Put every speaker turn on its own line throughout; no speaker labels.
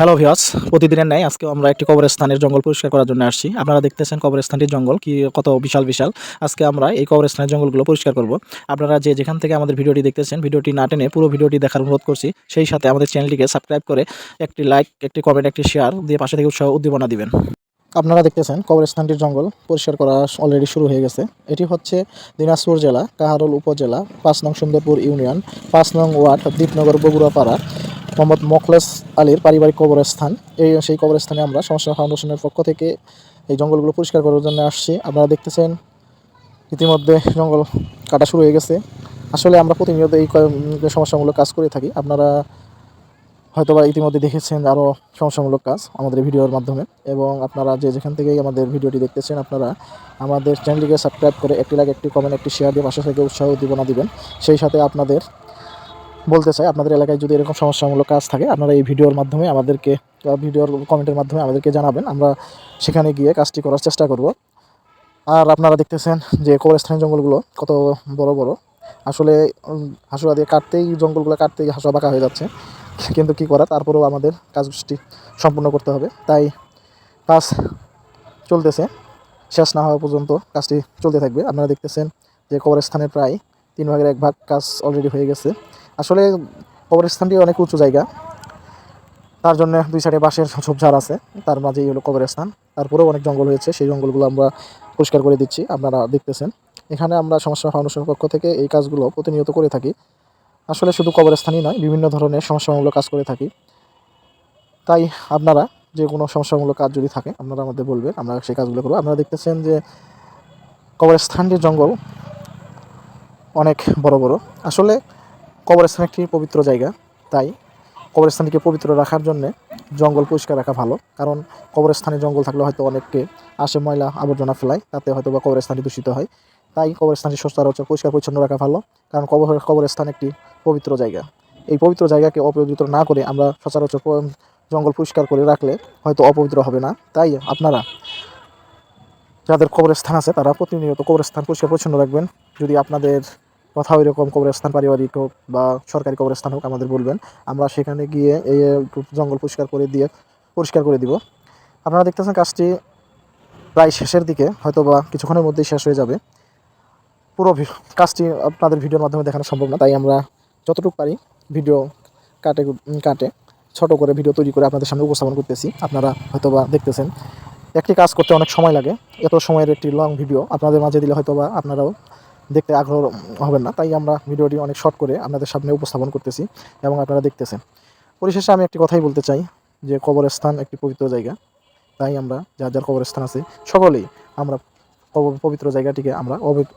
Hello ভিওস প্রতিদিনের ন্যায় আজকে আমরা একটি কবরস্থানের জঙ্গল পরিষ্কার করার জন্য আসছি। আপনারা দেখতেছেন কবরস্থানটির জঙ্গল, কি কত বিশাল বিশাল। আজকে আমরা এই কবরস্থানের জঙ্গলগুলো পরিষ্কার করব। আপনারা যে যেখান থেকে আমাদের ভিডিওটি দেখতেছেন, ভিডিওটি না টেনে পুরো ভিডিওটি দেখার অনুরোধ করছি। সেই সাথে আমাদের চ্যানেলটিকে সাবস্ক্রাইব করে একটি লাইক একটি কমেন্ট একটি শেয়ার দিয়ে পাশে থেকে উৎসাহ উদ্দীপনা দিবেন। আপনারা দেখতেছেন কবরস্থানটির জঙ্গল পরিষ্কার করা অলরেডি শুরু হয়ে গেছে। এটি হচ্ছে দিনাজপুর জেলা, কাহারোল উপজেলা, পাঁচ নং সুন্দরপুর ইউনিয়ন, পাঁচ নং ওয়ার্ড, দ্বীপনগর, বগুড়াপাড়া। মোহাম্মদ মখলেস আলীর পারিবারিক কবরস্থান। এই, সেই কবরস্থানে আমরা সমস্যা ফাউন্ডেশনের পক্ষ থেকে এই জঙ্গলগুলো পরিষ্কার করার জন্য আসছি। আপনারা দেখতেছেন, ইতিমধ্যে জঙ্গল কাটা শুরু হয়ে গেছে। আসলে আমরা প্রতিনিয়ত এই সমস্যামূলক কাজ করে থাকি। আপনারা হয়তোবা ইতিমধ্যে দেখেছেন আরও সমস্যামূলক কাজ আমাদের ভিডিওর মাধ্যমে। এবং আপনারা যে যেখান থেকেই আমাদের ভিডিওটি দেখতেছেন, আপনারা আমাদের চ্যানেলটিকে সাবস্ক্রাইব করে একটি লাইক, একটি কমেন্ট একটি শেয়ার দিয়ে পাশে থেকে উৎসাহ উদ্দীপনা দিবেন। সেই সাথে আপনাদের বলতে চাই, আপনাদের এলাকায় যদি এরকম সমস্যামূলক কাজ থাকে, আপনারা এই ভিডিওর মাধ্যমে আমাদেরকে ভিডিওর কমেন্টের মাধ্যমে আমাদেরকে জানাবেন, আমরা সেখানে গিয়ে কাজটি করার চেষ্টা করব। আর আপনারা দেখতেছেন যে কবরস্থানের জঙ্গলগুলো কত বড় বড়। আসলে হাসুয়া দিয়ে কাটতেই, জঙ্গলগুলো কাটতেই হাসুয়া বাঁকা হয়ে যাচ্ছে। কিন্তু কি করা, তারপরেও আমাদের কাজটি সম্পূর্ণ করতে হবে। তাই কাজ চলতেছে। শেষ না হওয়া পর্যন্ত কাজটি চলতে থাকবে। আপনারা দেখতেছেন যে কবরস্থানের প্রায় তিন ভাগের এক ভাগ কাজ অলরেডি হয়ে গেছে। আসলে কবরস্থানটি অনেক উঁচু জায়গা। তার জন্য দুই সাইডে বাঁশের ঝোপঝাড় আছে, তার মাঝেই হলো কবরস্থান। তারপরেও অনেক জঙ্গল হয়েছে, সেই জঙ্গলগুলো আমরা পরিষ্কার করে দিচ্ছি, আপনারা দেখতেছেন। এখানে আমরা সমস্যা ফাউন্ডেশনের পক্ষ থেকে এই কাজগুলো প্রতিনিয়ত করে থাকি। আসলে শুধু কবরস্থানই নয়, বিভিন্ন ধরনের সমস্যামূলক কাজ করে থাকি। তাই আপনারা যে কোনো সমস্যামূলক কাজ যদি থাকে, আপনারা আমাদের বলবেন, আমরা সেই কাজগুলো করব। আপনারা দেখতেছেন যে কবরস্থানটির জঙ্গল অনেক বড় বড়। আসলে কবরস্থান একটি পবিত্র জায়গা, তাই কবরস্থানটিকে পবিত্র রাখার জন্য জঙ্গল পরিষ্কার রাখা ভালো। কারণ কবরস্থানে জঙ্গল থাকলে হয়তো অনেককে আসে ময়লা আবর্জনা ফেলায়, তাতে হয়তো বা কবরস্থানটি দূষিত হয়। তাই কবরস্থানটি সচরাচর পরিষ্কার পরিচ্ছন্ন রাখা ভালো, কারণ কবর, কবরস্থান একটি পবিত্র জায়গা। এই পবিত্র জায়গাকে অপবিত্র না করে আমরা সচরাচর জঙ্গল পরিষ্কার করে রাখলে হয়তো অপবিত্র হবে না। তাই আপনারা যাদের কবরস্থান আছে তারা প্রতিনিয়ত কবরস্থান পরিষ্কার পরিচ্ছন্ন রাখবেন। যদি আপনাদের কোথাও এরকম কবরস্থান, পারিবারিক হোক বা সরকারি কবরস্থান হোক, আমাদের বলবেন। আমরা সেখানে গিয়ে এই জঙ্গল পরিষ্কার করে দিয়ে, পরিষ্কার করে দিব। আপনারা দেখতেছেন কাজটি প্রায় শেষের দিকে হয়তো বা কিছুক্ষণের মধ্যেই শেষ হয়ে যাবে। পুরো কাজটি আপনাদের ভিডিওর মাধ্যমে দেখানো সম্ভব না, তাই আমরা যতটুকু পারি ভিডিও কাটে কাটে। ছোট করে ভিডিও তৈরি করে আপনাদের সামনে উপস্থাপন করতেছি। আপনারা হয়তো বা দেখতেছেন, একটি কাজ করতে অনেক সময় লাগে, এত সময়ের একটি লং ভিডিও। আপনাদের মাঝে দিলে হয়তো বা আপনারাও দেখতে আগ্রহ হবেন না। তাই আমরা ভিডিওটি অনেক শর্ট করে আপনাদের সামনে উপস্থাপন করতেছি এবং আপনারা দেখতেছেন। পরিশেষে আমি একটি কথাই বলতে চাই যে কবরস্থান একটি পবিত্র জায়গা। তাই আমরা, যার যার কবরস্থান আছে, সকলেই আমরা পবিত্র জায়গাটিকে আমরা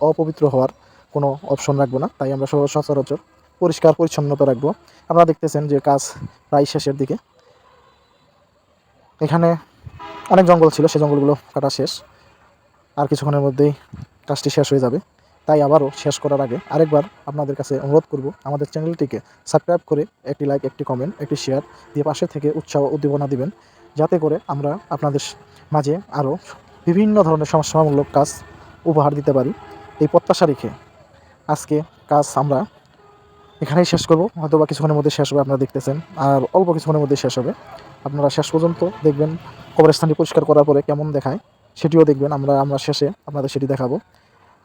অপবিত্র হওয়ার কোনো অপশন রাখব না। তাই আমরা সচরাচর পরিষ্কার, পরিচ্ছন্নতা রাখব। আপনারা দেখতেছেন যে কাজ প্রায় শেষের দিকে। এখানে অনেক জঙ্গল ছিল সেই জঙ্গলগুলো কাটা শেষ। আর কিছুক্ষণের মধ্যেই কাজটি শেষ হয়ে যাবে। তাই আবারও শেষ করার আগে আরেকবার আপনাদের কাছে অনুরোধ করব আমাদের চ্যানেলটিকে সাবস্ক্রাইব করে একটি লাইক, একটি কমেন্ট, একটি শেয়ার দিয়ে পাশে থেকে উৎসাহ উদ্দীপনা দিবেন। যাতে করে আমরা আপনাদের মাঝে আরও বিভিন্ন ধরনের সমস্যামূলক কাজ উপহার দিতে পারি। এই প্রত্যাশা রেখে আজকে কাজ আমরা এখানেই শেষ করব। হয়তো বা কিছুক্ষণের মধ্যে শেষ হবে, আপনারা দেখতেছেন। আর অল্প কিছুক্ষণের মধ্যে শেষ হবে। আপনারা শেষ পর্যন্ত দেখবেন, কবরস্থানটি পরিষ্কার করার পরে কেমন দেখায় সেটিও দেখবেন। আমরা আমরা শেষে আপনাদের সেটি দেখাবো।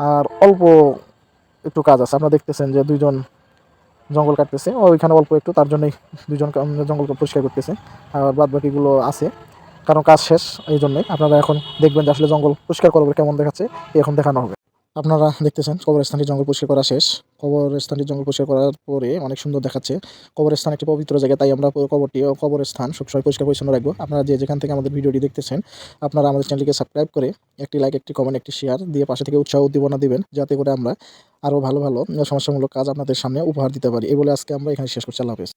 আর অল্প একটু কাজ আছে। আপনারা দেখতেছেন যে দুইজন জঙ্গল কাটতেছে, ওইখানে অল্প একটু, তার জন্যই দুজন জঙ্গল পরিষ্কার করতেছে। আর বাদ বাকিগুলো আছে, কারণ কাজ শেষ এই জন্যই। আপনারা এখন দেখবেন যে আসলে জঙ্গল পরিষ্কার করবে কেমন দেখাচ্ছে এখন দেখানো হবে। আপনারা দেখতেছেন কবরস্থানটি জঙ্গল পরিষ্কার করা শেষ। কবরস্থানটি জঙ্গল পরিষ্কার করার পরে অনেক সুন্দর দেখাচ্ছে। কবরস্থান একটি পবিত্র জায়গা, তাই আমরা কবরটি কবরস্থান সবসময় পরিষ্কার পরিচ্ছন্ন রাখব। আপনারা যে যেখান থেকে আমাদের ভিডিওটি দেখতেছেন, আপনারা আমাদের চ্যানেলকে সাবস্ক্রাইব করে একটি লাইক, একটি কমেন্ট একটি শেয়ার দিয়ে পাশে থেকে উৎসাহ, উদ্দীপনা দেবেন, যাতে করে আমরা আরও ভালো ভালো, সমস্যামূলক কাজ আপনাদের সামনে উপহার দিতে পারি। এই বলে আজকে আমরা এখানে শেষ করছি। আল্লাহ